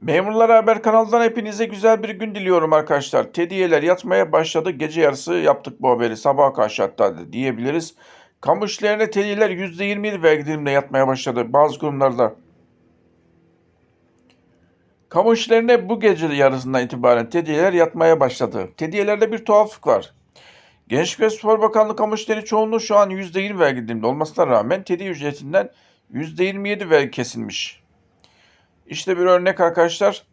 Memurlar Haber kanalından hepinize güzel bir gün diliyorum arkadaşlar. Tediyeler yatmaya başladı. Gece yarısı yaptık bu haberi. Sabaha karşı hatta diyebiliriz. Kamu işlerine tediyeler %27 vergi diliminde yatmaya başladı bazı kurumlarda. Kamu işlerine bu gece yarısından itibaren tediyeler yatmaya başladı. Tediyelerde bir tuhaflık var. Gençlik ve Spor Bakanlığı kamu işleri çoğunluğu şu an %20 vergi diliminde olmasına rağmen tediye ücretinden %27 vergi kesilmiş. İşte bir örnek arkadaşlar.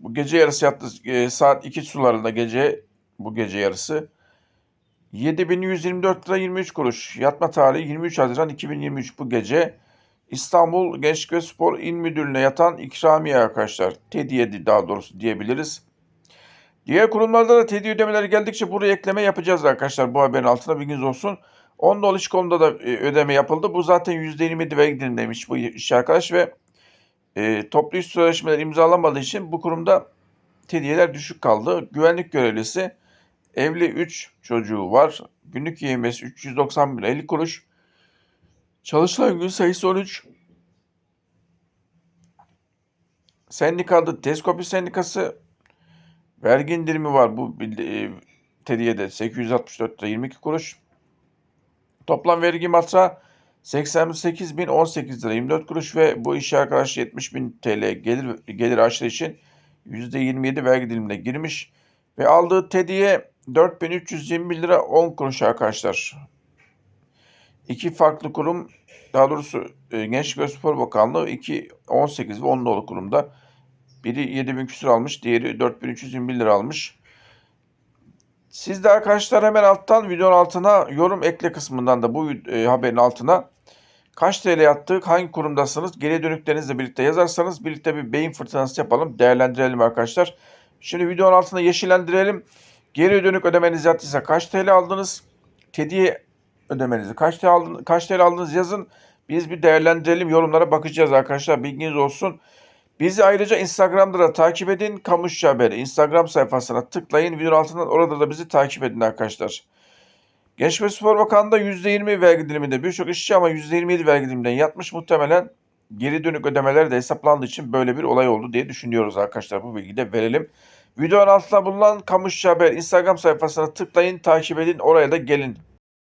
Bu gece yarısı yattı e, saat 2 sularında gece bu gece yarısı 7124 lira 23 kuruş. Yatma tarihi 23 Haziran 2023 bu gece. İstanbul Gençlik ve Spor İl Müdürlüğü'ne yatan ikramiye arkadaşlar. Tediye daha doğrusu diyebiliriz. Diğer kurumlarda da tediye ödemeleri geldikçe buraya ekleme yapacağız arkadaşlar. Bu haberin altına bilginiz olsun. Onda iş konuda da e, ödeme yapıldı. Bu zaten %27 vergi dilimindeymiş bu iş arkadaş ve e, toplu iş sözleşmeleri imzalanmadığı için bu kurumda tediyeler düşük kaldı. Güvenlik görevlisi evli 3 çocuğu var. Günlük yemesi 391 50 kuruş. Çalışılan gün sayısı 13. Sendikada Teskopi Sendikası vergi indirimi var bu e, tediyede 864 lira 22 kuruş. Toplam vergi matrağı 88.018 lira 24 kuruş ve bu işe arkadaş 70.000 TL gelir gelir açtığı için %27 vergi dilimine girmiş ve aldığı tediye 4321 lira 10 kuruş arkadaşlar. İki farklı kurum daha doğrusu e, Gençlik ve Spor Bakanlığı 2 18 ve 10 nolu kurumda biri 7000 küsur almış, diğeri 4321 lira almış. Siz de arkadaşlar hemen alttan videonun altına yorum ekle kısmından da bu e, haberin altına kaç TL yattık, hangi kurumdasınız, geri dönüklerinizle birlikte yazarsanız birlikte bir beyin fırtınası yapalım, değerlendirelim arkadaşlar. Şimdi videonun altına yeşillendirelim. Geri dönük ödemeniz yattıysa kaç TL aldınız? Tediye ödemenizi kaç TL aldınız, kaç TL aldınız yazın. Biz bir değerlendirelim, yorumlara bakacağız arkadaşlar. Bilginiz olsun. Bizi ayrıca Instagram'da da takip edin. Kamışçı Haber Instagram sayfasına tıklayın. Videonun altından orada da bizi takip edin arkadaşlar. Genç ve Spor Bakanlığı %20 vergi diliminde birçok işçi ama %27 vergi diliminden yatmış. Muhtemelen geri dönük ödemeler de hesaplandığı için böyle bir olay oldu diye düşünüyoruz arkadaşlar. Bu bilgiyi de verelim. Videonun altında bulunan Kamışçı Haber Instagram sayfasına tıklayın, takip edin. Oraya da gelin.